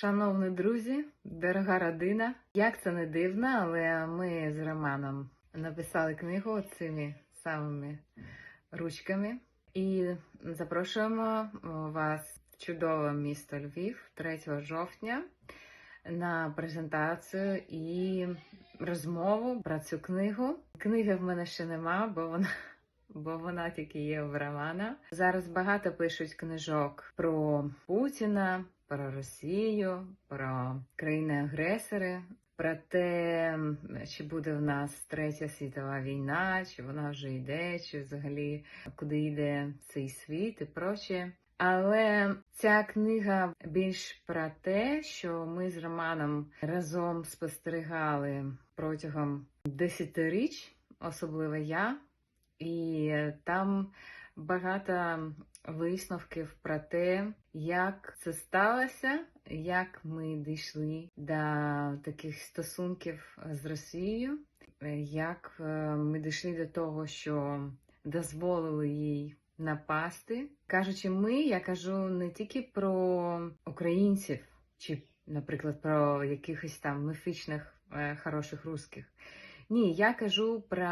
Шановні друзі, дорога родина, як це не дивно, але ми з Романом написали книгу цими самими ручками і запрошуємо вас в чудове місто Львів 3 жовтня на презентацію і розмову про цю книгу. Книги в мене ще нема, бо вона. Бо вона тільки є в Романа. Зараз багато пишуть книжок про Путіна, про Росію, про країни-агресори, про те, чи буде в нас третя світова війна, чи вона вже йде, чи взагалі куди йде цей світ і проче. Але ця книга більш про те, що ми з Романом разом спостерігали протягом десятиріч, особливо я. І там багато висновків про те, як це сталося, як ми дійшли до таких стосунків з Росією, як е, ми дійшли до того, що дозволили їй напасти. Кажучи, ми, я кажу не тільки про українців, чи, наприклад, про якихось там міфічних е, хороших русських. Ні, я кажу про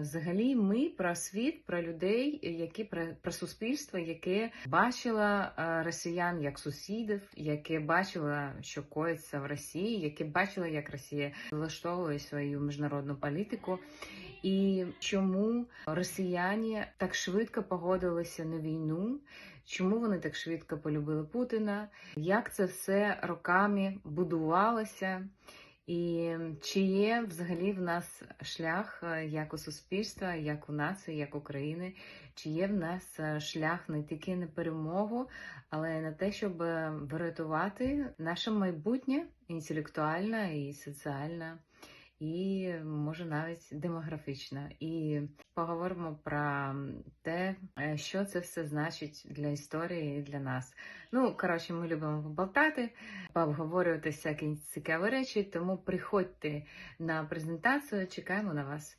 взагалі ми про світ, про людей, які про, про суспільство, яке бачило е, росіян як сусідів, яке бачило, що коїться в Росії, яке бачило, як Росія влаштовує свою міжнародну політику, і чому росіяни так швидко погодилися на війну. Чому вони так швидко полюбили Путіна? Як це все роками будувалося? І чи є взагалі в нас шлях е, як у суспільства, як у нації, як України, чи є в нас е, шлях не тільки на перемогу, але на те, щоб е, врятувати наше майбутнє інтелектуальне і соціальне, і може навіть демографічно. І поговоримо про те, що це все значить для історії і для нас. Ну, коротше, ми любимо поболтати, пообговорювати всякі цікаві речі, тому приходьте на презентацію, чекаємо на вас.